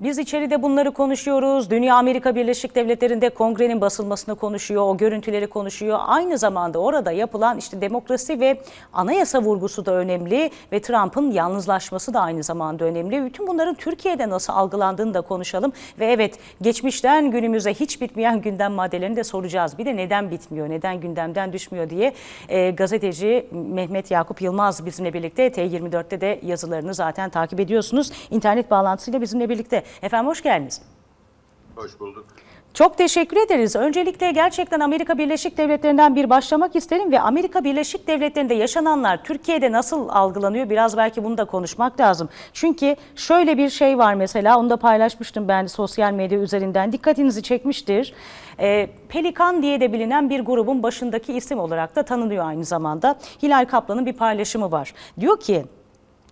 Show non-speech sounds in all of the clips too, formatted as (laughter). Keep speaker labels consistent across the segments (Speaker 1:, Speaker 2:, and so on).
Speaker 1: Biz içeride bunları konuşuyoruz. Dünya Amerika Birleşik Devletleri'nde kongrenin basılmasını konuşuyor, o görüntüleri konuşuyor. Aynı zamanda orada yapılan işte demokrasi ve anayasa vurgusu da önemli ve Trump'ın yalnızlaşması da aynı zamanda önemli. Bütün bunların Türkiye'de nasıl algılandığını da konuşalım. Ve evet geçmişten günümüze hiç bitmeyen gündem maddelerini de soracağız. Bir de neden bitmiyor, neden gündemden düşmüyor diye e, gazeteci Mehmet Yakup Yılmaz bizimle birlikte T24'te de yazılarını zaten takip ediyorsunuz. İnternet bağlantısıyla bizimle birlikte. Efendim hoş geldiniz.
Speaker 2: Hoş bulduk.
Speaker 1: Çok teşekkür ederiz. Öncelikle gerçekten Amerika Birleşik Devletleri'nden bir başlamak isterim ve Amerika Birleşik Devletleri'nde yaşananlar Türkiye'de nasıl algılanıyor? Biraz belki bunu da konuşmak lazım. Çünkü şöyle bir şey var mesela, onu da paylaşmıştım ben sosyal medya üzerinden. Dikkatinizi çekmiştir. Ee, Pelikan diye de bilinen bir grubun başındaki isim olarak da tanınıyor aynı zamanda. Hilal Kaplan'ın bir paylaşımı var. Diyor ki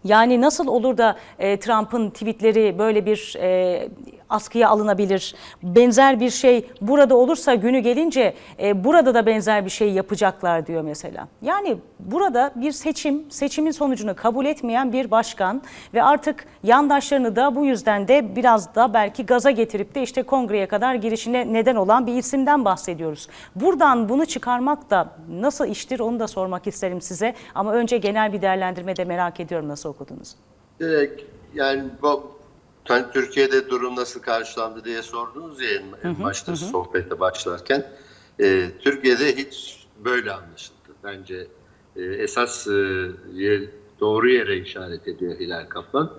Speaker 1: yani nasıl olur da e, Trump'ın tweetleri böyle bir e, askıya alınabilir? Benzer bir şey burada olursa günü gelince e, burada da benzer bir şey yapacaklar diyor mesela. Yani burada bir seçim, seçimin sonucunu kabul etmeyen bir başkan ve artık yandaşlarını da bu yüzden de biraz da belki gaza getirip de işte kongreye kadar girişine neden olan bir isimden bahsediyoruz. Buradan bunu çıkarmak da nasıl iştir onu da sormak isterim size. Ama önce genel bir değerlendirme de merak ediyorum nasıl okudunuz?
Speaker 2: Direkt yani hani Türkiye'de durum nasıl karşılandı diye sordunuz ya en, en başta sohbete başlarken. Ee, Türkiye'de hiç böyle anlaşıldı. Bence e, esas e, yer, doğru yere işaret ediyor Hilal Kaplan.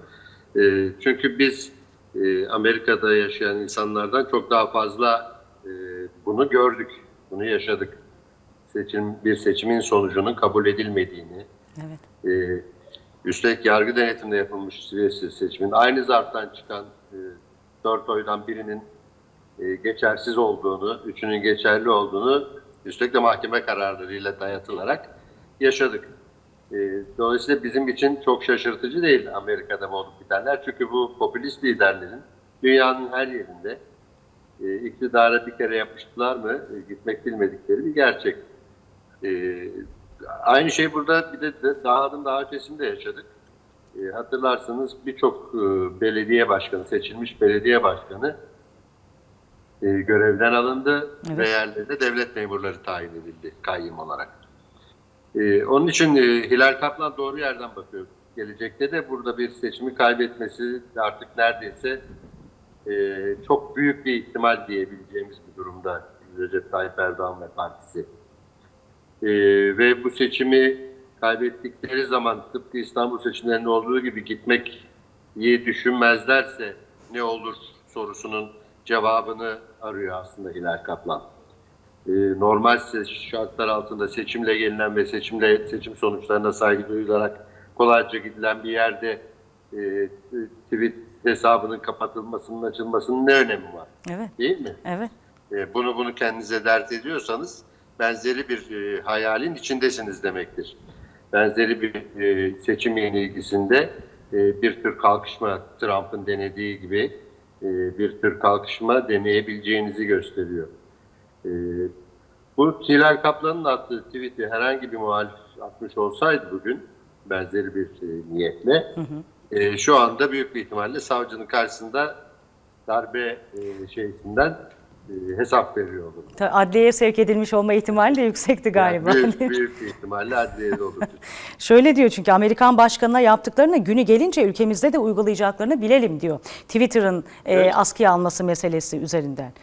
Speaker 2: E, çünkü biz e, Amerika'da yaşayan insanlardan çok daha fazla e, bunu gördük, bunu yaşadık. Seçim bir seçimin sonucunun kabul edilmediğini,
Speaker 1: Evet.
Speaker 2: e, üstelik yargı denetiminde yapılmış süresiz seçimin aynı zarftan çıkan e, dört oydan birinin e, geçersiz olduğunu, üçünün geçerli olduğunu üstelik de mahkeme kararlarıyla dayatılarak yaşadık. E, dolayısıyla bizim için çok şaşırtıcı değil Amerika'da bu olup bitenler. Çünkü bu popülist liderlerin dünyanın her yerinde e, iktidara bir kere yapıştılar mı e, gitmek bilmedikleri bir gerçek. E, aynı şey burada bir de de daha ötesinde yaşadık. E, hatırlarsanız birçok e, belediye başkanı, seçilmiş belediye başkanı e, görevden alındı
Speaker 1: Evet.
Speaker 2: ve yerlerine devlet memurları tayin edildi kayyum olarak. E, onun için e, Hilal Kaplan doğru yerden bakıyor. Gelecekte de burada bir seçimi kaybetmesi artık neredeyse e, çok büyük bir ihtimal diyebileceğimiz bir durumda Recep Tayyip Erdoğan ve partisi. E, ve bu seçimi kaybettikleri zaman tıpkı İstanbul seçimlerinde olduğu gibi gitmek iyi düşünmezlerse ne olur sorusunun cevabını arıyor aslında Hilal Kaplan. E, normal şartlar altında seçimle gelinen ve seçimle seçim sonuçlarına saygı duyularak kolayca gidilen bir yerde e, tweet hesabının kapatılmasının açılmasının ne önemi var?
Speaker 1: Evet.
Speaker 2: Değil mi?
Speaker 1: Evet.
Speaker 2: E, bunu bunu kendinize dert ediyorsanız benzeri bir e, hayalin içindesiniz demektir. Benzeri bir e, seçim yenilgisinde e, bir tür kalkışma Trump'ın denediği gibi e, bir tür kalkışma deneyebileceğinizi gösteriyor. E, bu Hilal Kaplan'ın attığı tweet'i herhangi bir muhalif atmış olsaydı bugün benzeri bir e, niyetle e, şu anda büyük bir ihtimalle savcının karşısında darbe e, şeysinden hesap veriyor olur.
Speaker 1: Ta- Adliyeye sevk edilmiş olma ihtimali de yüksekti galiba.
Speaker 2: Yani büyük, (laughs) büyük ihtimalle adliyede olur. (laughs)
Speaker 1: Şöyle diyor çünkü Amerikan başkanına yaptıklarını günü gelince ülkemizde de uygulayacaklarını bilelim diyor. Twitter'ın e,
Speaker 2: Evet.
Speaker 1: askıya alması meselesi üzerinden.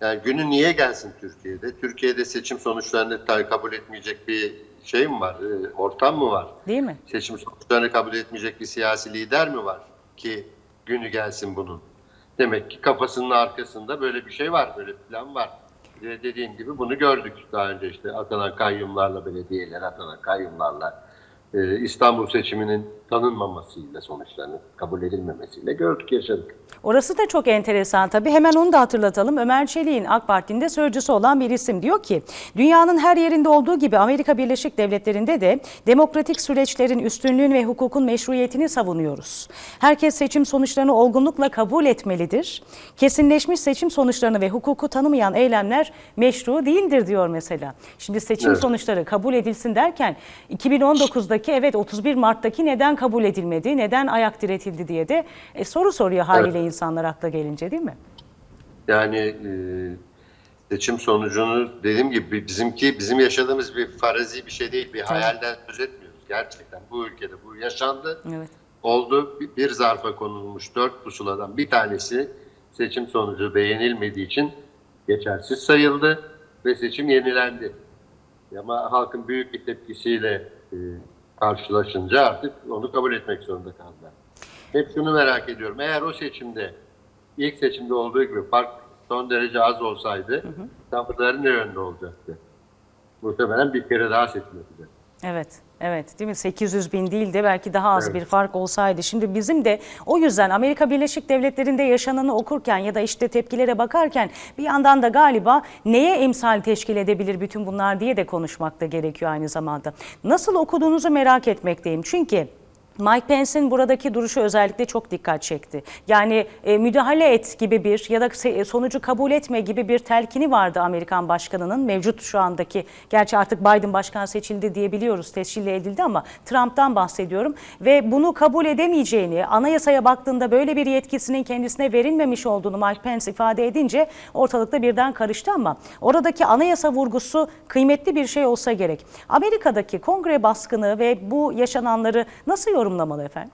Speaker 2: Yani günü niye gelsin Türkiye'de? Türkiye'de seçim sonuçlarını tabii kabul etmeyecek bir şey mi var? e, Ortam mı var?
Speaker 1: Değil mi?
Speaker 2: Seçim sonuçlarını kabul etmeyecek bir siyasi lider mi var ki günü gelsin bunun? Demek ki kafasının arkasında böyle bir şey var, böyle plan var. Ve dediğim gibi bunu gördük daha önce işte atanan kayyumlarla, belediyeler atanan kayyumlarla e, İstanbul seçiminin tanınmamasıyla sonuçlarını kabul edilmemesiyle gördük, yaşadık.
Speaker 1: Orası da çok enteresan tabii. Hemen onu da hatırlatalım. Ömer Çelik'in AK Parti'nin de sözcüsü olan bir isim diyor ki dünyanın her yerinde olduğu gibi Amerika Birleşik Devletleri'nde de demokratik süreçlerin üstünlüğün ve hukukun meşruiyetini savunuyoruz. Herkes seçim sonuçlarını olgunlukla kabul etmelidir. Kesinleşmiş seçim sonuçlarını ve hukuku tanımayan eylemler meşru değildir diyor mesela. Şimdi seçim
Speaker 2: Evet.
Speaker 1: sonuçları kabul edilsin derken 2019'daki evet 31 Mart'taki neden kabul edilmedi, neden ayak diretildi diye de e, soru soruyor haliyle insan. insanlar akla gelince değil mi?
Speaker 2: Yani e, seçim sonucunu dediğim gibi bizimki bizim yaşadığımız bir farazi bir şey değil, bir hayalden söz etmiyoruz. Gerçekten bu ülkede bu yaşandı.
Speaker 1: Evet.
Speaker 2: oldu. Bir- Bir zarfa konulmuş dört pusuladan bir tanesi seçim sonucu beğenilmediği için geçersiz sayıldı ve seçim yenilendi. Ama halkın büyük bir tepkisiyle e, karşılaşınca artık onu kabul etmek zorunda kaldılar. Hep şunu merak ediyorum. Eğer o seçimde ilk seçimde olduğu gibi fark son derece az olsaydı tavırları ne yönde olacaktı? Muhtemelen bir kere daha seçim yapacak.
Speaker 1: Evet, evet değil mi? 800 bin değil de belki daha az
Speaker 2: Evet.
Speaker 1: bir fark olsaydı. Şimdi bizim de o yüzden Amerika Birleşik Devletleri'nde yaşananı okurken ya da işte tepkilere bakarken bir yandan da galiba neye emsal teşkil edebilir bütün bunlar diye de konuşmak da gerekiyor aynı zamanda. Nasıl okuduğunuzu merak etmekteyim. Çünkü Mike Pence'in buradaki duruşu özellikle çok dikkat çekti. Yani e, müdahale et gibi bir ya da se- sonucu kabul etme gibi bir telkini vardı Amerikan başkanının. Mevcut şu andaki, gerçi artık Biden başkan seçildi diyebiliyoruz, tescil edildi ama Trump'tan bahsediyorum. Ve bunu kabul edemeyeceğini, anayasaya baktığında böyle bir yetkisinin kendisine verilmemiş olduğunu Mike Pence ifade edince ortalıkta birden karıştı ama oradaki anayasa vurgusu kıymetli bir şey olsa gerek. Amerika'daki kongre baskını ve bu yaşananları nasıl yorumlamalı efendim?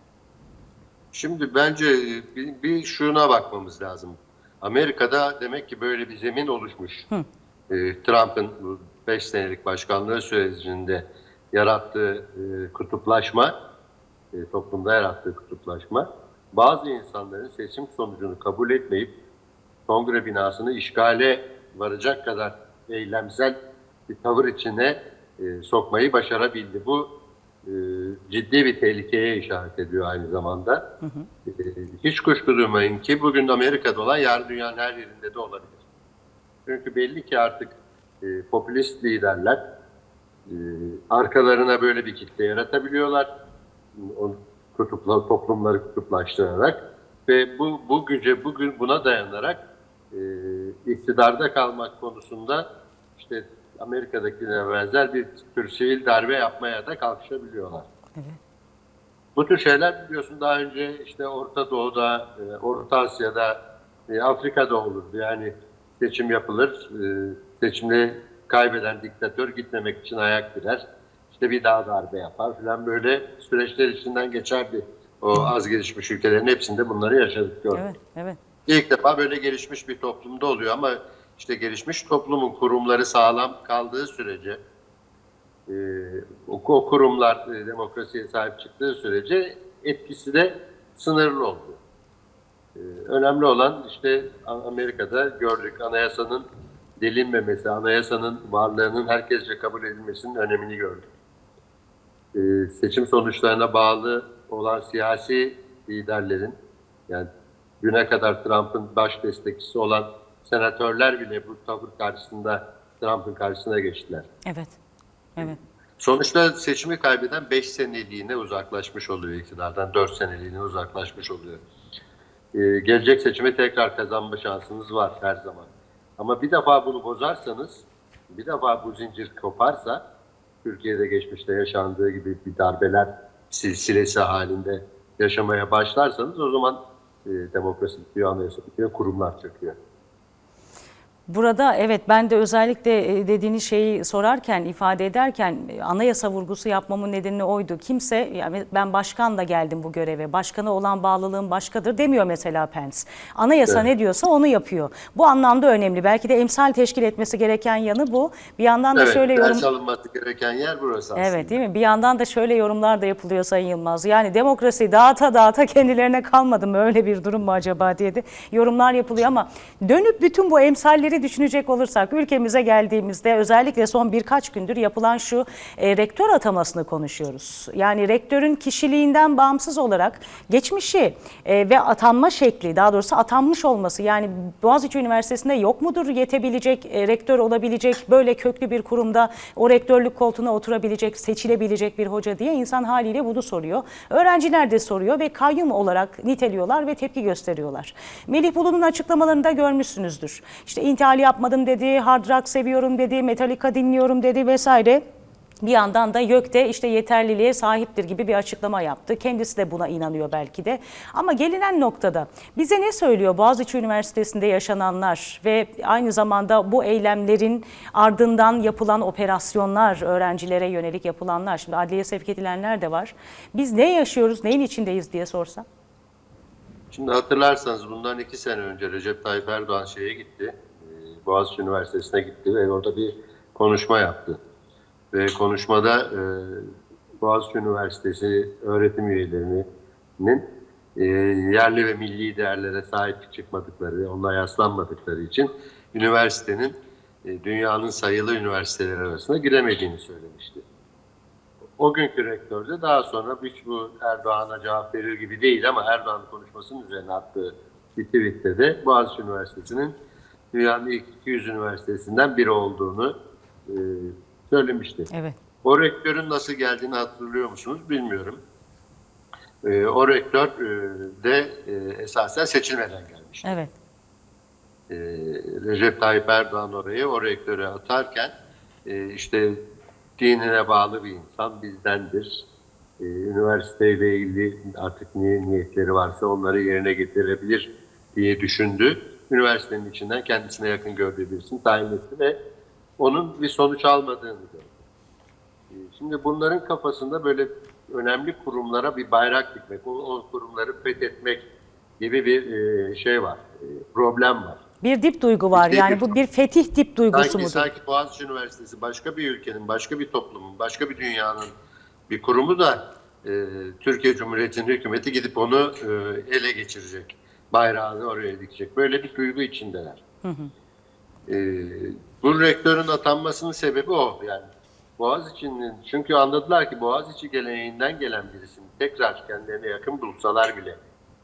Speaker 2: Şimdi bence bir, bir şuna bakmamız lazım. Amerika'da demek ki böyle bir zemin oluşmuş. Ee, Trump'ın 5 senelik başkanlığı sürecinde yarattığı e, kutuplaşma, e, toplumda yarattığı kutuplaşma, bazı insanların seçim sonucunu kabul etmeyip kongre binasını işgale varacak kadar eylemsel bir tavır içine e, sokmayı başarabildi. Bu e, ciddi bir tehlikeye işaret ediyor aynı zamanda. E, hiç kuşku duymayın ki bugün Amerika'da olan yarın dünyanın her yerinde de olabilir. Çünkü belli ki artık e, popülist liderler e, arkalarına böyle bir kitle yaratabiliyorlar. O kutupla, toplumları kutuplaştırarak ve bu bu güce bugün buna dayanarak e, iktidarda kalmak konusunda işte Amerika'dakine benzer bir tür sivil darbe yapmaya da kalkışabiliyorlar. Bu tür şeyler biliyorsun daha önce işte Orta Doğu'da, e, Orta Asya'da, e, Afrika'da olurdu. Yani seçim yapılır, e, seçimde kaybeden diktatör gitmemek için ayak direr. İşte bir daha darbe yapar falan böyle süreçler içinden geçerdi. O az gelişmiş ülkelerin hepsinde bunları yaşadık gördük.
Speaker 1: Evet, evet.
Speaker 2: İlk defa böyle gelişmiş bir toplumda oluyor ama işte gelişmiş toplumun kurumları sağlam kaldığı sürece e, o, o kurumlar e, demokrasiye sahip çıktığı sürece etkisi de sınırlı oldu. E, önemli olan işte Amerika'da gördük anayasanın delinmemesi, anayasanın varlığının herkesce kabul edilmesinin önemini gördük. E, seçim sonuçlarına bağlı olan siyasi liderlerin yani güne kadar Trump'ın baş destekçisi olan senatörler bile bu tavır karşısında Trump'ın karşısına geçtiler.
Speaker 1: Evet. Evet.
Speaker 2: Sonuçta seçimi kaybeden 5 seneliğine uzaklaşmış oluyor iktidardan, 4 seneliğine uzaklaşmış oluyor. Ee, gelecek seçimi tekrar kazanma şansınız var her zaman. Ama bir defa bunu bozarsanız, bir defa bu zincir koparsa, Türkiye'de geçmişte yaşandığı gibi bir darbeler silsilesi halinde yaşamaya başlarsanız o zaman e, demokrasi bitiyor, anayasa bitiyor, kurumlar çöküyor.
Speaker 1: Burada evet ben de özellikle e, dediğiniz şeyi sorarken, ifade ederken e, anayasa vurgusu yapmamın nedeni oydu. Kimse yani ben başkanla geldim bu göreve, başkana olan bağlılığım başkadır demiyor mesela Pence. Anayasa
Speaker 2: Evet.
Speaker 1: ne diyorsa onu yapıyor. Bu anlamda önemli. Belki de emsal teşkil etmesi gereken yanı bu. Bir yandan da
Speaker 2: Evet,
Speaker 1: şöyle yorum...
Speaker 2: ders alınması gereken yer burası aslında.
Speaker 1: Evet değil mi? Bir yandan da şöyle yorumlar da yapılıyor Sayın Yılmaz. Yani demokrasi dağıta dağıta kendilerine kalmadı mı? Öyle bir durum mu acaba diye de yorumlar yapılıyor ama dönüp bütün bu emsalleri düşünecek olursak ülkemize geldiğimizde özellikle son birkaç gündür yapılan şu e, rektör atamasını konuşuyoruz. Yani rektörün kişiliğinden bağımsız olarak geçmişi e, ve atanma şekli daha doğrusu atanmış olması yani Boğaziçi Üniversitesi'nde yok mudur yetebilecek e, rektör olabilecek böyle köklü bir kurumda o rektörlük koltuğuna oturabilecek seçilebilecek bir hoca diye insan haliyle bunu soruyor. Öğrenciler de soruyor ve kayyum olarak niteliyorlar ve tepki gösteriyorlar. Melih Bulu'nun açıklamalarını da görmüşsünüzdür. İşte intihal yapmadım dedi, hard rock seviyorum dedi, Metallica dinliyorum dedi vesaire. Bir yandan da YÖK de işte yeterliliğe sahiptir gibi bir açıklama yaptı. Kendisi de buna inanıyor belki de. Ama gelinen noktada bize ne söylüyor Boğaziçi Üniversitesi'nde yaşananlar ve aynı zamanda bu eylemlerin ardından yapılan operasyonlar, öğrencilere yönelik yapılanlar, şimdi adliye sevk edilenler de var. Biz ne yaşıyoruz, neyin içindeyiz diye sorsam?
Speaker 2: Şimdi hatırlarsanız bundan iki sene önce Recep Tayyip Erdoğan şeye gitti. Boğaziçi Üniversitesi'ne gitti ve orada bir konuşma yaptı. Ve konuşmada e, Boğaziçi Üniversitesi öğretim üyelerinin e, yerli ve milli değerlere sahip çıkmadıkları, onlara yaslanmadıkları için üniversitenin e, dünyanın sayılı üniversiteler arasına giremediğini söylemişti. O günkü rektör de daha sonra hiç bu Erdoğan'a cevap verir gibi değil ama Erdoğan konuşmasının üzerine attığı bir tweette de Boğaziçi Üniversitesi'nin dünyanın ilk 200 üniversitesinden biri olduğunu e, söylemişti.
Speaker 1: Evet.
Speaker 2: O rektörün nasıl geldiğini hatırlıyor musunuz bilmiyorum. E, o rektör e, de e, esasen seçilmeden gelmişti.
Speaker 1: Evet.
Speaker 2: e, Recep Tayyip Erdoğan orayı o rektöre atarken e, işte dinine bağlı bir insan bizdendir. E, üniversiteyle ilgili artık niye niyetleri varsa onları yerine getirebilir diye düşündü. Üniversitenin içinden kendisine yakın gördüğü birisini tayin etti ve onun bir sonuç almadığını gördü. E, Şimdi bunların kafasında böyle önemli kurumlara bir bayrak dikmek, o, o kurumları fethetmek gibi bir e, şey var, e, problem var.
Speaker 1: Bir dip duygu var.
Speaker 2: Bir
Speaker 1: Yani
Speaker 2: dip-
Speaker 1: bu bir fetih dip duygusu
Speaker 2: Sanki,
Speaker 1: mudur?
Speaker 2: sanki Boğaziçi Üniversitesi başka bir ülkenin, başka bir toplumun, başka bir dünyanın bir kurumu da e, Türkiye Cumhuriyeti'nin hükümeti gidip onu e, ele geçirecek. Bayrağını oraya dikecek. Böyle bir duygu içindeler. E, bu rektörün atanmasının sebebi o. Yani Boğaziçi'nin, çünkü anladılar ki Boğaziçi geleneğinden gelen birisini tekrar kendilerine yakın bulsalar bile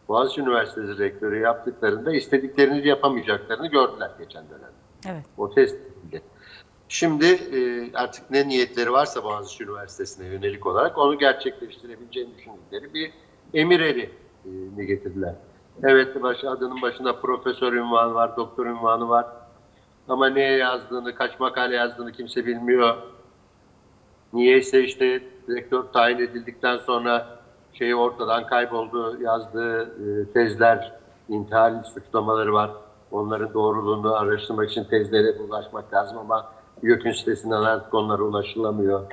Speaker 2: Boğaziçi Üniversitesi rektörü yaptıklarında istediklerini yapamayacaklarını gördüler geçen dönemde.
Speaker 1: Evet.
Speaker 2: O test edildi. Şimdi e, artık ne niyetleri varsa Boğaziçi Üniversitesi'ne yönelik olarak onu gerçekleştirebileceğini düşündükleri bir emir eri e, getirdiler. Evet baş, adının başında profesör ünvanı var, doktor ünvanı var. Ama neye yazdığını, kaç makale yazdığını kimse bilmiyor. Niyeyse işte rektör tayin edildikten sonra şey ortadan kayboldu, yazdığı e, tezler, intihal suçlamaları var. Onların doğruluğunu araştırmak için tezlere ulaşmak lazım ama YÖK'ün sitesinden artık onlara ulaşılamıyor.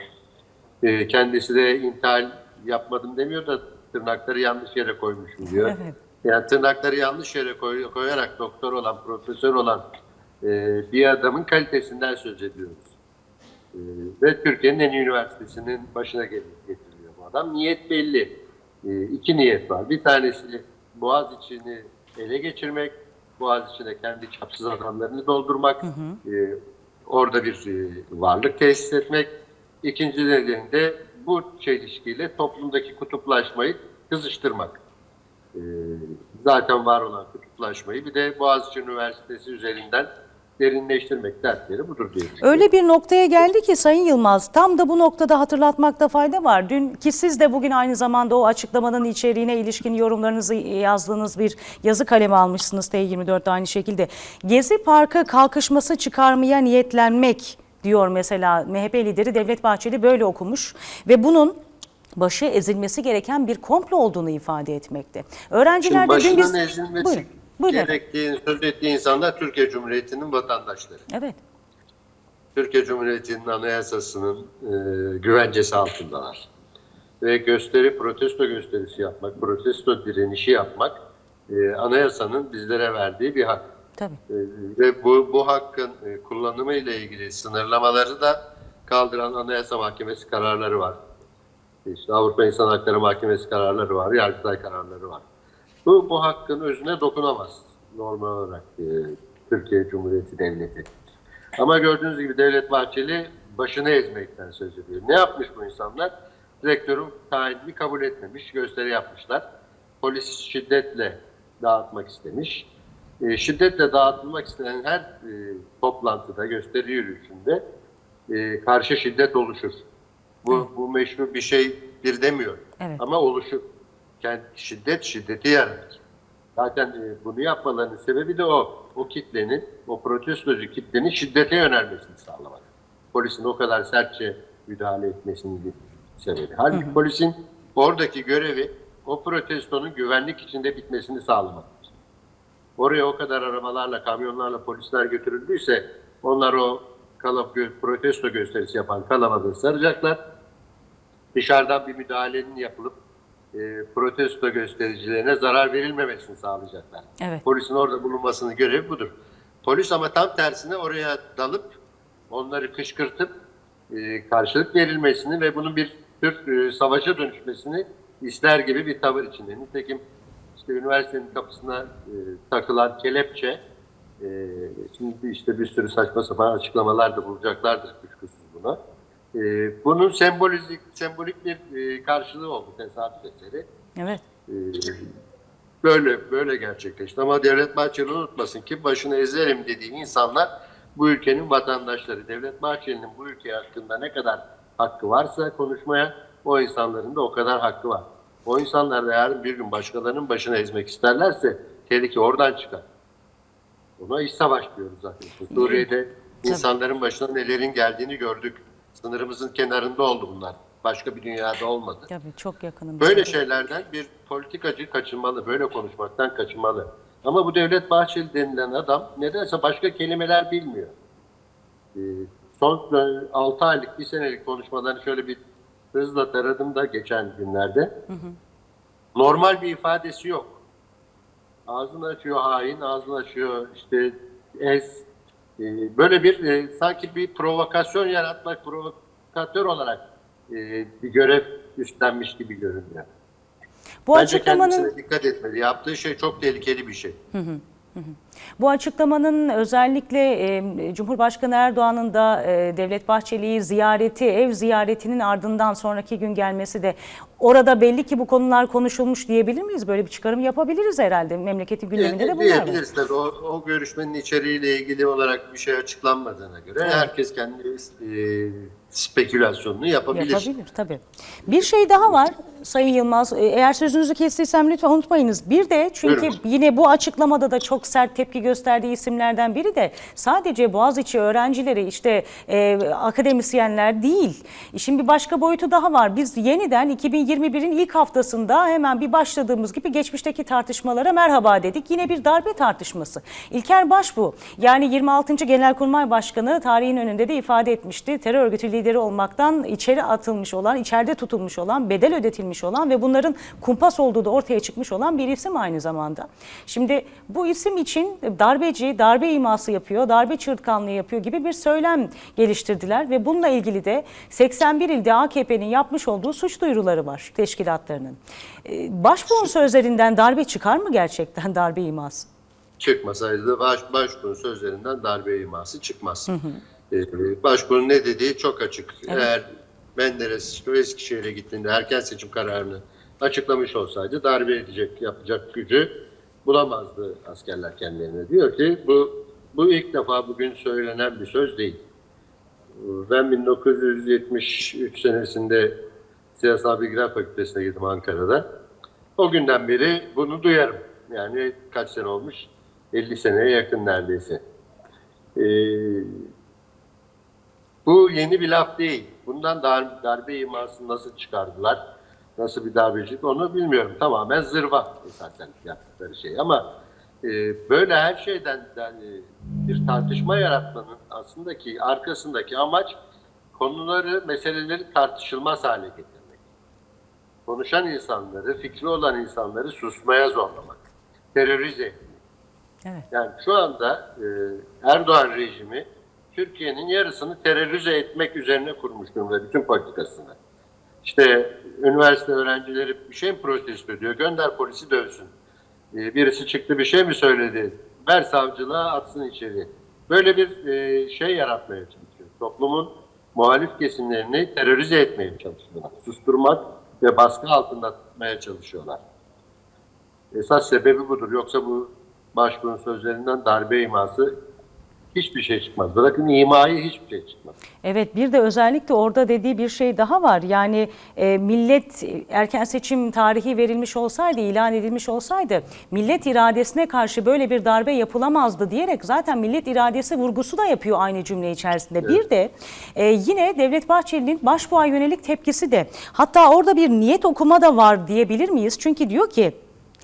Speaker 2: E, kendisi de intihal yapmadım demiyor da tırnakları yanlış yere koymuşum diyor.
Speaker 1: Evet.
Speaker 2: Yani tırnakları yanlış yere koy- koyarak doktor olan, profesör olan e, bir adamın kalitesinden söz ediyoruz. E, ve Türkiye'nin en iyi üniversitesinin başına getiriliyor bu adam. Niyet belli. E, iki niyet var. Bir tanesi Boğaziçi'ni ele geçirmek, Boğaziçi'ne kendi çapsız adamlarını doldurmak, e, orada bir e, varlık tesis etmek. İkinci nedeni de bu çelişkiyle toplumdaki kutuplaşmayı kızıştırmak. E, zaten var olan kutuplaşmayı bir de Boğaziçi Üniversitesi üzerinden derinleştirmek dertleri budur diye.
Speaker 1: Öyle bir noktaya geldi ki Sayın Yılmaz tam da bu noktada hatırlatmakta fayda var. Dün ki siz de bugün aynı zamanda o açıklamanın içeriğine ilişkin yorumlarınızı yazdığınız bir yazı kalemi almışsınız T24'te aynı şekilde. Gezi Parkı kalkışması çıkarmaya niyetlenmek diyor mesela MHP lideri Devlet Bahçeli böyle okumuş ve bunun başı ezilmesi gereken bir komplo olduğunu ifade etmekte. Öğrenciler de dün biz...
Speaker 2: ezilmesi
Speaker 1: Buyurun, buyurun
Speaker 2: gerektiğini söz ettiği insanlar Türkiye Cumhuriyeti'nin vatandaşları.
Speaker 1: Evet.
Speaker 2: Türkiye Cumhuriyeti'nin anayasasının e, güvencesi altındalar. Ve gösteri, protesto gösterisi yapmak, protesto direnişi yapmak e, anayasanın bizlere verdiği bir hak.
Speaker 1: Tabii.
Speaker 2: E, ve bu, bu hakkın e, kullanımı ile ilgili sınırlamaları da kaldıran Anayasa Mahkemesi kararları var. İşte Avrupa İnsan Hakları Mahkemesi kararları var, Yargıtay kararları var. Bu, bu hakkın özüne dokunamaz normal olarak e, Türkiye Cumhuriyeti Devleti. Ama gördüğünüz gibi Devlet Bahçeli başını ezmekten söz ediyor. Ne yapmış bu insanlar? Rektörün tayinini kabul etmemiş, gösteri yapmışlar. Polis şiddetle dağıtmak istemiş. E, şiddetle dağıtılmak istenen her e, toplantıda, gösteri yürüyüşünde e, karşı şiddet oluşur. Bu, bu meşru bir şey bir demiyor.
Speaker 1: Evet.
Speaker 2: Ama oluşur. Yani şiddet şiddeti yaratır. Zaten e, bunu yapmalarının sebebi de o. O kitlenin, o protestocu kitlenin şiddete yönelmesini sağlamak. Polisin o kadar sertçe müdahale etmesini sebebi. Halbuki polisin oradaki görevi o protestonun güvenlik içinde bitmesini sağlamaktır. Oraya o kadar arabalarla, kamyonlarla polisler götürüldüyse onlar o kalab protesto gösterisi yapan kalabalığı saracaklar. Dışarıdan bir müdahalenin yapılıp e, protesto göstericilerine zarar verilmemesini sağlayacaklar.
Speaker 1: Evet.
Speaker 2: Polisin orada bulunmasının görevi budur. Polis ama tam tersine oraya dalıp onları kışkırtıp e, karşılık verilmesini ve bunun bir tür e, savaşa dönüşmesini ister gibi bir tavır içinde. Nitekim işte üniversitenin kapısına e, takılan kelepçe e, şimdi işte bir sürü saçma sapan açıklamalar da bulacaklardır kuşkusuz buna. E, bunun sembolik, sembolik bir e, karşılığı oldu tesadüf eseri.
Speaker 1: Evet.
Speaker 2: Ee, böyle böyle gerçekleşti. Ama Devlet Bahçeli unutmasın ki başını ezerim dediği insanlar bu ülkenin vatandaşları. Devlet Bahçeli'nin bu ülke hakkında ne kadar hakkı varsa konuşmaya o insanların da o kadar hakkı var. O insanlar da yarın bir gün başkalarının başını ezmek isterlerse tehlike oradan çıkar. Buna iç savaş diyoruz zaten. Suriye'de insanların başına nelerin geldiğini gördük. Sınırımızın kenarında oldu bunlar. Başka bir dünyada olmadı.
Speaker 1: Tabii çok yakınım.
Speaker 2: Böyle şeylerden bir politikacı kaçınmalı, böyle konuşmaktan kaçınmalı. Ama bu Devlet Bahçeli denilen adam nedense başka kelimeler bilmiyor. Ee, son 6 aylık, bir senelik konuşmalarını şöyle bir hızla taradım da geçen günlerde. Normal bir ifadesi yok. Ağzını açıyor hain, ağzını açıyor işte ez. Ee, böyle bir e, sanki bir provokasyon yaratmak, provokatör olarak e, bir görev üstlenmiş gibi görünüyor.
Speaker 1: Bu
Speaker 2: Bence
Speaker 1: açıklamanın
Speaker 2: kendisine dikkat etmeli. Yaptığı şey çok tehlikeli bir şey.
Speaker 1: Bu açıklamanın özellikle e, Cumhurbaşkanı Erdoğan'ın da e, Devlet Bahçeli'yi ziyareti, ev ziyaretinin ardından sonraki gün gelmesi de orada belli ki bu konular konuşulmuş diyebilir miyiz? Böyle bir çıkarım yapabiliriz herhalde. Memleketin gündeminde de bunlar var.
Speaker 2: Diyebiliriz tabii. O, o görüşmenin içeriğiyle ilgili olarak bir şey açıklanmadığına göre herkes kendi e, spekülasyonunu yapabilir.
Speaker 1: Yapabilir tabii. Bir şey daha var Sayın Yılmaz. E, Eğer sözünüzü kestiysem lütfen unutmayınız. Bir de çünkü
Speaker 2: Buyurun.
Speaker 1: yine bu açıklamada da çok sert tepki gösterdiği isimlerden biri de sadece Boğaziçi öğrencileri işte e, akademisyenler değil. İşin bir başka boyutu daha var. Biz yeniden 2021'in ilk haftasında hemen bir başladığımız gibi geçmişteki tartışmalara merhaba dedik. Yine bir darbe tartışması. İlker Başbu yani 26. Genelkurmay Başkanı tarihin önünde de ifade etmişti. Terör örgütü lideri olmaktan içeri atılmış olan, içeride tutulmuş olan, bedel ödetilmiş olan ve bunların kumpas olduğu da ortaya çıkmış olan bir isim aynı zamanda. Şimdi bu isim için darbeci, darbe iması yapıyor, darbe çığırtkanlığı yapıyor gibi bir söylem geliştirdiler ve bununla ilgili de 81 ilde AKP'nin yapmış olduğu suç duyuruları var teşkilatlarının. Ee, Başbuğ'un sözlerinden darbe çıkar mı gerçekten darbe iması?
Speaker 2: Çıkmasaydı da baş, başbuğun sözlerinden darbe iması çıkmaz. Ee, başbuğun ne dediği çok açık. Eğer Menderes Eskişehir'e gittiğinde erken seçim kararını açıklamış olsaydı darbe edecek, yapacak gücü bulamazdı askerler kendilerine. Diyor ki bu bu ilk defa bugün söylenen bir söz değil. Ben 1973 senesinde Siyasal Bilgiler Fakültesi'ne girdim Ankara'da. O günden beri bunu duyarım. Yani kaç sene olmuş? 50 seneye yakın neredeyse. Ee, bu yeni bir laf değil. Bundan dar, darbe imasını nasıl çıkardılar? Nasıl bir darbecilik onu bilmiyorum. Tamamen zırva esasen yaptıkları şey. Ama e, böyle her şeyden yani bir tartışma yaratmanın aslında ki arkasındaki amaç konuları, meseleleri tartışılmaz hale getirmek. Konuşan insanları, fikri olan insanları susmaya zorlamak. Terörize etmek.
Speaker 1: Evet.
Speaker 2: Yani şu anda e, Erdoğan rejimi Türkiye'nin yarısını terörize etmek üzerine kurmuş durumda bütün politikasını. İşte üniversite öğrencileri bir şey mi protesto ediyor? Gönder polisi dövsün. E, birisi çıktı bir şey mi söyledi? Ver savcılığa atsın içeri. Böyle bir e, şey yaratmaya çalışıyor. Toplumun muhalif kesimlerini terörize etmeye çalışıyorlar. Susturmak ve baskı altında tutmaya çalışıyorlar. Esas sebebi budur. Yoksa bu başbuğun sözlerinden darbe iması hiçbir şey çıkmaz. Bırakın imayı hiçbir şey çıkmaz.
Speaker 1: Evet bir de özellikle orada dediği bir şey daha var. Yani e, millet erken seçim tarihi verilmiş olsaydı, ilan edilmiş olsaydı millet iradesine karşı böyle bir darbe yapılamazdı diyerek zaten millet iradesi vurgusu da yapıyor aynı cümle içerisinde. Bir de e, yine Devlet Bahçeli'nin başbuğa yönelik tepkisi de hatta orada bir niyet okuma da var diyebilir miyiz? Çünkü diyor ki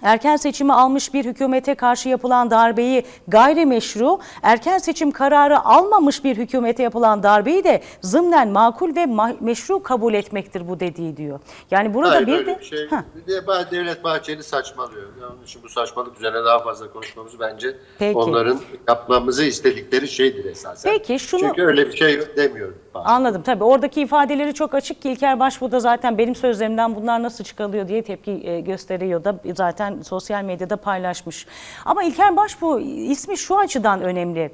Speaker 1: Erken seçimi almış bir hükümete karşı yapılan darbeyi gayrimeşru, erken seçim kararı almamış bir hükümete yapılan darbeyi de zımnen makul ve ma- meşru kabul etmektir bu dediği diyor. Yani burada
Speaker 2: Hayır,
Speaker 1: bir de
Speaker 2: bir şey.
Speaker 1: Heh,
Speaker 2: Bir de Bah- Devlet Bahçeli saçmalıyor. Onun için bu saçmalık üzerine daha fazla konuşmamız bence
Speaker 1: Peki.
Speaker 2: onların yapmamızı istedikleri şeydir esasen.
Speaker 1: Peki, şunu-
Speaker 2: Çünkü öyle bir şey demiyorum. Bahçeli.
Speaker 1: Anladım tabii oradaki ifadeleri çok açık ki İlker Başbuğ da zaten benim sözlerimden bunlar nasıl çıkarılıyor diye tepki e, gösteriyor da zaten sosyal medyada paylaşmış. Ama İlker Başbuğ ismi şu açıdan önemli.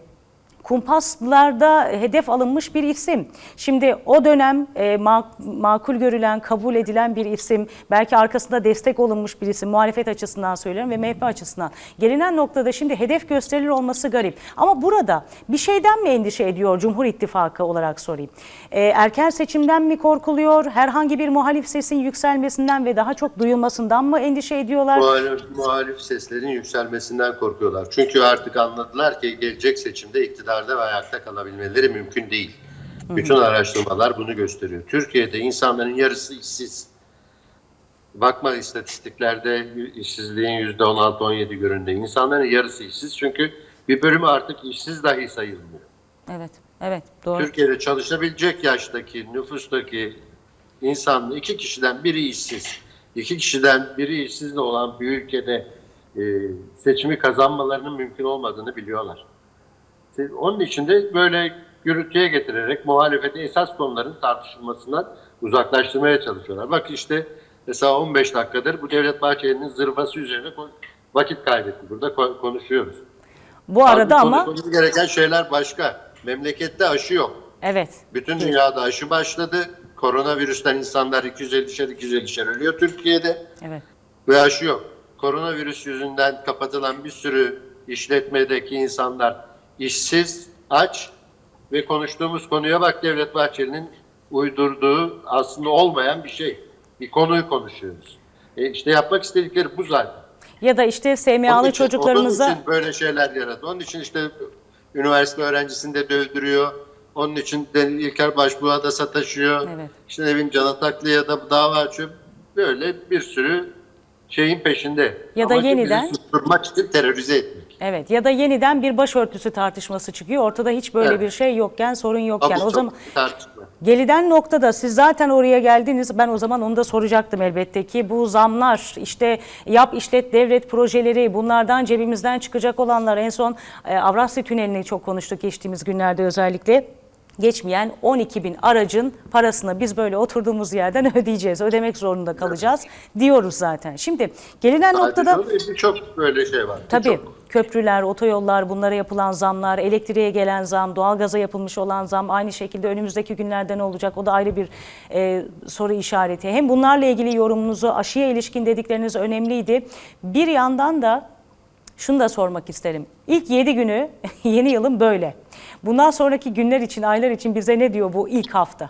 Speaker 1: Kumpaslarda hedef alınmış bir isim. Şimdi o dönem e, ma- makul görülen, kabul edilen bir isim, belki arkasında destek olunmuş bir isim, muhalefet açısından söylüyorum ve MHP açısından. Gelinen noktada şimdi hedef gösterilir olması garip. Ama burada bir şeyden mi endişe ediyor Cumhur İttifakı olarak sorayım. E, erken seçimden mi korkuluyor, herhangi bir muhalif sesin yükselmesinden ve daha çok duyulmasından mı endişe ediyorlar?
Speaker 2: Muhalif, muhalif seslerin yükselmesinden korkuyorlar. Çünkü artık anladılar ki gelecek seçimde iktidarda ve ayakta kalabilmeleri mümkün değil. Bütün araştırmalar bunu gösteriyor. Türkiye'de insanların yarısı işsiz. Bakma istatistiklerde işsizliğin %16-17 göründe. İnsanların yarısı işsiz çünkü bir bölümü artık işsiz dahi sayılmıyor.
Speaker 1: Evet, evet doğru.
Speaker 2: Türkiye'de çalışabilecek yaştaki, nüfustaki insan iki kişiden biri işsiz. İki kişiden biri işsiz olan bir ülkede e, seçimi kazanmalarının mümkün olmadığını biliyorlar. Onun için de böyle gürültüye getirerek muhalefeti esas konuların tartışılmasından uzaklaştırmaya çalışıyorlar. Bak işte mesela 15 dakikadır bu Devlet Bahçeli'nin zırvası üzerine vakit kaybetti. Burada ko- konuşuyoruz.
Speaker 1: Bu arada
Speaker 2: Halbuki
Speaker 1: ama
Speaker 2: konuşmamız gereken şeyler başka. Memlekette aşı yok.
Speaker 1: evet.
Speaker 2: Bütün dünyada aşı başladı. Koronavirüsten insanlar 250'şer 250'şer ölüyor Türkiye'de
Speaker 1: Evet.
Speaker 2: ve aşı yok. Koronavirüs yüzünden kapatılan bir sürü işletmedeki insanlar işsiz, aç ve konuştuğumuz konuya bak Devlet Bahçeli'nin uydurduğu aslında olmayan bir şey. Bir konuyu konuşuyoruz. E işte yapmak istedikleri bu zaten.
Speaker 1: Ya da işte SMA'lı çocuklarımıza
Speaker 2: Onun için böyle şeyler yarattı. Onun için işte üniversite öğrencisini de dövdürüyor. Onun için de İlker Başbuğ'a da sataşıyor.
Speaker 1: Evet.
Speaker 2: İşte Nevin Can Ataklı'ya da dava açıyor. Böyle bir sürü şeyin peşinde.
Speaker 1: Ya da
Speaker 2: Amacı
Speaker 1: yeniden-
Speaker 2: bizi susturmak için terörize etmek.
Speaker 1: Evet ya da yeniden bir başörtüsü tartışması çıkıyor. Ortada hiç böyle
Speaker 2: Evet.
Speaker 1: bir şey yokken, sorun yokken.
Speaker 2: Ama
Speaker 1: o zaman
Speaker 2: tartışma.
Speaker 1: gelinen noktada siz zaten oraya geldiniz. Ben o zaman onu da soracaktım elbette ki bu zamlar, işte yap işlet devlet projeleri, bunlardan cebimizden çıkacak olanlar en son e, Avrasya Tüneli'ni çok konuştuk geçtiğimiz günlerde özellikle. Geçmeyen 12 bin aracın parasını biz böyle oturduğumuz yerden (laughs) ödeyeceğiz, ödemek zorunda kalacağız diyoruz zaten. Şimdi gelinen noktada...
Speaker 2: Sadece Birçok böyle şey var.
Speaker 1: Tabii
Speaker 2: birçok.
Speaker 1: köprüler, otoyollar, bunlara yapılan zamlar, elektriğe gelen zam, doğalgaza yapılmış olan zam aynı şekilde önümüzdeki günlerde ne olacak o da ayrı bir e, soru işareti. Hem bunlarla ilgili yorumunuzu, aşıya ilişkin dedikleriniz önemliydi. Bir yandan da şunu da sormak isterim. İlk 7 günü (laughs) yeni yılın böyle. Bundan sonraki günler için, aylar için bize ne diyor bu ilk hafta?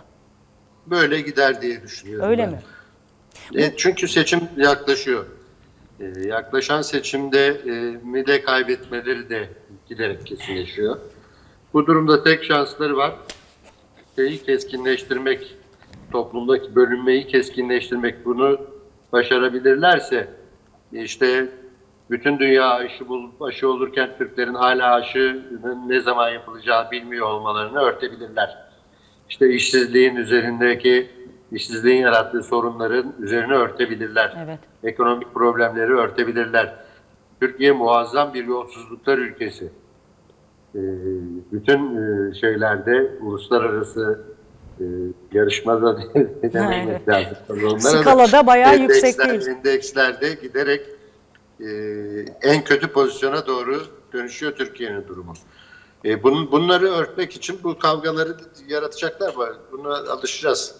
Speaker 2: Böyle gider diye düşünüyorum.
Speaker 1: Öyle
Speaker 2: ben.
Speaker 1: mi?
Speaker 2: E, çünkü seçim yaklaşıyor. E, yaklaşan seçimde e, mide kaybetmeleri de giderek kesinleşiyor. Bu durumda tek şansları var. Şeyi keskinleştirmek, toplumdaki bölünmeyi keskinleştirmek. Bunu başarabilirlerse işte bütün dünya aşı bulup aşı olurken Türklerin hala aşının ne zaman yapılacağı bilmiyor olmalarını örtebilirler işte işsizliğin üzerindeki işsizliğin yarattığı sorunların üzerine örtebilirler.
Speaker 1: Evet.
Speaker 2: Ekonomik problemleri örtebilirler. Türkiye muazzam bir yolsuzluklar ülkesi. Ee, bütün e, şeylerde uluslararası e, yarışmada (laughs) dememek lazım. Onlara da
Speaker 1: Skalada bayağı (laughs) yüksekteyiz.
Speaker 2: Endekslerde giderek e, en kötü pozisyona doğru dönüşüyor Türkiye'nin durumu. E, bunun, bunları örtmek için bu kavgaları yaratacaklar var. Buna alışacağız.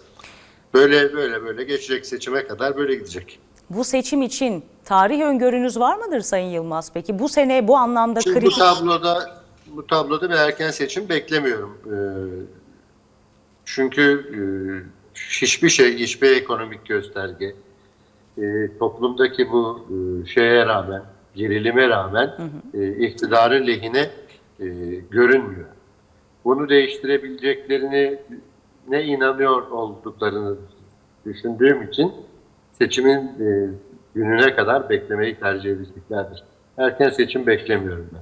Speaker 2: Böyle böyle böyle geçecek seçime kadar böyle gidecek.
Speaker 1: Bu seçim için tarih öngörünüz var mıdır Sayın Yılmaz? Peki bu sene bu anlamda
Speaker 2: Şimdi bu
Speaker 1: kritik...
Speaker 2: tabloda bu tabloda bir erken seçim beklemiyorum. Ee, çünkü e, hiçbir şey, hiçbir ekonomik gösterge e, toplumdaki bu e, şeye rağmen, gerilime rağmen e, iktidarın lehine e, görünmüyor. Bunu değiştirebileceklerini ne inanıyor olduklarını düşündüğüm için seçimin e, gününe kadar beklemeyi tercih edeceklerdir. Erken seçim beklemiyorum ben.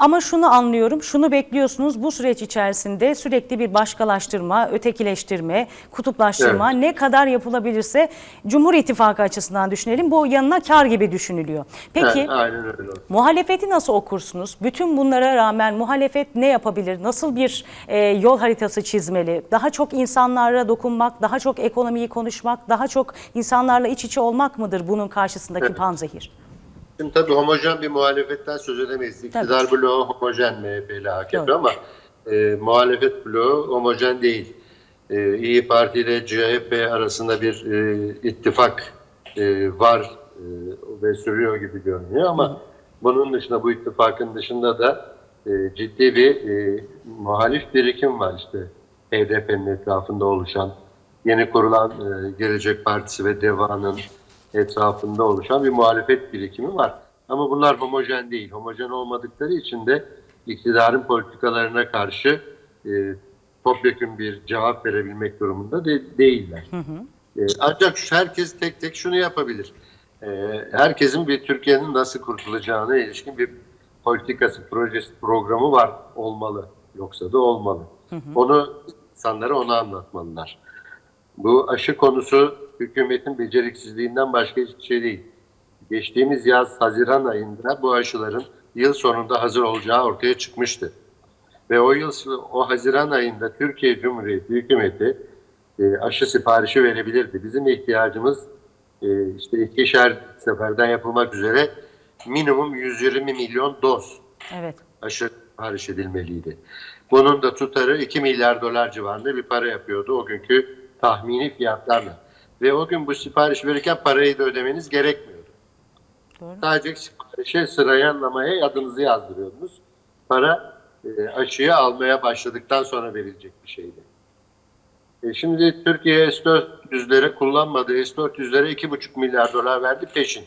Speaker 1: Ama şunu anlıyorum, şunu bekliyorsunuz bu süreç içerisinde sürekli bir başkalaştırma, ötekileştirme, kutuplaştırma ne kadar yapılabilirse Cumhur İttifakı açısından düşünelim. Bu yanına kar gibi düşünülüyor. Peki
Speaker 2: Evet, aynen öyle.
Speaker 1: muhalefeti nasıl okursunuz? Bütün bunlara rağmen muhalefet ne yapabilir? Nasıl bir e, yol haritası çizmeli? Daha çok insanlara dokunmak, daha çok ekonomiyi konuşmak, daha çok insanlarla iç içe olmak mıdır bunun karşısındaki
Speaker 2: Evet.
Speaker 1: panzehir?
Speaker 2: Şimdi tabii homojen bir muhalefetten söz edemeyiz. İktidar bloğu homojen MHP'li AKP
Speaker 1: Doğru.
Speaker 2: ama e, muhalefet bloğu homojen değil. E, İyi Parti ile CHP arasında bir e, ittifak e, var e, ve sürüyor gibi görünüyor ama bunun dışında bu ittifakın dışında da e, ciddi bir e, muhalif birikim var işte HDP'nin etrafında oluşan yeni kurulan e, Gelecek Partisi ve DEVA'nın etrafında oluşan bir muhalefet birikimi var. Ama bunlar homojen değil. Homojen olmadıkları için de iktidarın politikalarına karşı e, topyekun bir cevap verebilmek durumunda de, değiller. E, ancak herkes tek tek şunu yapabilir. E, herkesin bir Türkiye'nin nasıl kurtulacağına ilişkin bir politikası, projesi, programı var olmalı. Yoksa da olmalı. Onu insanlara onu anlatmalılar. Bu aşı konusu hükümetin beceriksizliğinden başka hiçbir şey değil. Geçtiğimiz yaz Haziran ayında bu aşıların yıl sonunda hazır olacağı ortaya çıkmıştı. Ve o yıl o Haziran ayında Türkiye Cumhuriyeti hükümeti e, aşı siparişi verebilirdi. Bizim ihtiyacımız e, işte ikişer seferden yapılmak üzere minimum 120 milyon doz
Speaker 1: Evet.
Speaker 2: aşı sipariş edilmeliydi. Bunun da tutarı 2 milyar dolar civarında bir para yapıyordu o günkü tahmini fiyatlarla. Ve o gün bu sipariş verirken parayı da ödemeniz gerekmiyordu.
Speaker 1: Doğru.
Speaker 2: Sadece siparişe sırayanlamaya adınızı yazdırıyordunuz. Para e, aşıyı almaya başladıktan sonra verilecek bir şeydi. E, şimdi Türkiye S-400'lere kullanmadığı S-400'lere 2,5 milyar dolar verdi peşin.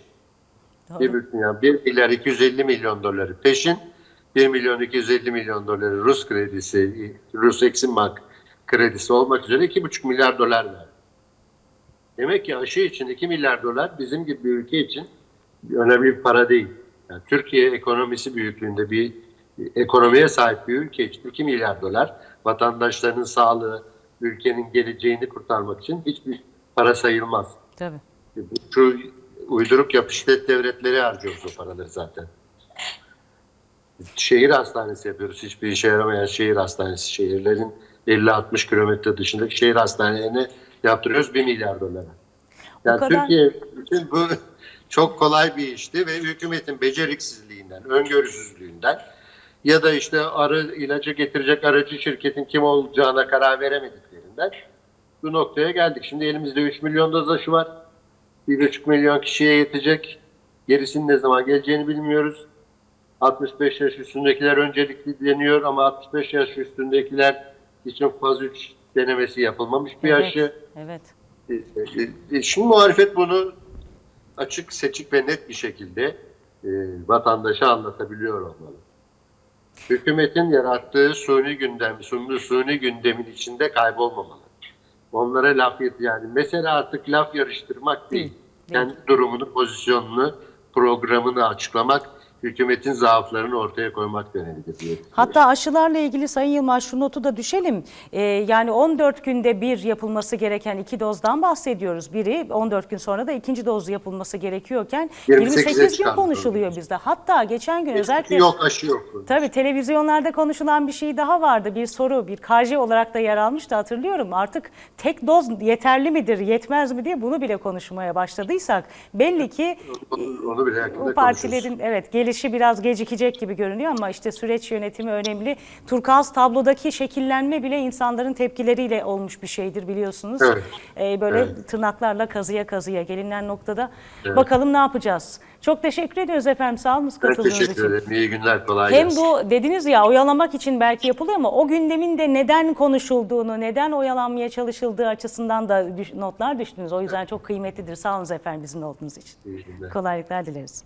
Speaker 1: Doğru.
Speaker 2: Bir bütün yani 1 milyar 250 milyon doları peşin, 1 milyon 250 milyon doları Rus kredisi, Rus Exim Bank kredisi olmak üzere 2,5 milyar dolar verdi. Demek ki aşı için 2 milyar dolar bizim gibi bir ülke için önemli bir para değil. Yani Türkiye ekonomisi büyüklüğünde bir ekonomiye sahip bir ülke için 2 milyar dolar vatandaşlarının sağlığı, ülkenin geleceğini kurtarmak için hiçbir para sayılmaz.
Speaker 1: Tabii.
Speaker 2: Şu uyduruk yapışlet devletleri harcıyoruz o paraları zaten. Şehir hastanesi yapıyoruz. Hiçbir işe yaramayan şehir hastanesi. Şehirlerin 50-60 kilometre dışındaki şehir hastanelerine yaptırıyoruz 1 milyar dolara. Yani
Speaker 1: kadar-
Speaker 2: Türkiye için bu çok kolay bir işti ve hükümetin beceriksizliğinden, öngörüsüzlüğünden ya da işte arı ilacı getirecek aracı şirketin kim olacağına karar veremediklerinden bu noktaya geldik. Şimdi elimizde 3 milyon doz aşı var. 1,5 milyon kişiye yetecek. Gerisinin ne zaman geleceğini bilmiyoruz. 65 yaş üstündekiler öncelikli deniyor ama 65 yaş üstündekiler faz 3 denemesi yapılmamış bir
Speaker 1: Evet.
Speaker 2: aşı.
Speaker 1: Evet.
Speaker 2: E, e, e, Şimdi muhalefet bunu açık, seçik ve net bir şekilde e, vatandaşa anlatabiliyor olmalı. Hükümetin yarattığı suni gündem, sunduğu suni gündemin içinde kaybolmamalı. Onlara laf yet yani mesela artık laf yarıştırmak değil.
Speaker 1: Değil, değil.
Speaker 2: Kendi durumunu, pozisyonunu, programını açıklamak, hükümetin zaaflarını ortaya koymak denelidir diye.
Speaker 1: Hatta aşılarla ilgili Sayın Yılmaz şu notu da düşelim. Ee, yani 14 günde bir yapılması gereken iki dozdan bahsediyoruz. Biri 14 gün sonra da ikinci dozu yapılması gerekiyorken
Speaker 2: 28'e
Speaker 1: 28 gün konuşuluyor
Speaker 2: tabii.
Speaker 1: bizde. Hatta geçen gün özellikle
Speaker 2: Yok aşı yok.
Speaker 1: Tabii televizyonlarda konuşulan bir şey daha vardı. Bir soru, bir KJ olarak da yer almıştı hatırlıyorum. Artık tek doz yeterli midir, yetmez mi diye bunu bile konuşmaya başladıysak belli ki
Speaker 2: Onu, onu bile
Speaker 1: bu partilerin evet geleceği gelişi biraz gecikecek gibi görünüyor ama işte süreç yönetimi önemli. Turkuaz tablodaki şekillenme bile insanların tepkileriyle olmuş bir şeydir biliyorsunuz.
Speaker 2: Evet.
Speaker 1: Ee, böyle
Speaker 2: Evet.
Speaker 1: tırnaklarla kazıya kazıya gelinen noktada bakalım ne yapacağız. Çok teşekkür ediyoruz efendim sağ olun katıldığınız için.
Speaker 2: teşekkür ederim. İyi günler. Kolay
Speaker 1: Hem
Speaker 2: gelsin.
Speaker 1: bu dediniz ya oyalamak için belki yapılıyor ama o gündemin de neden konuşulduğunu, neden oyalanmaya çalışıldığı açısından da düş- notlar düştünüz. O yüzden çok kıymetlidir. Sağ olun efendim bizimle olduğunuz için.
Speaker 2: İyi günler.
Speaker 1: Kolaylıklar dileriz.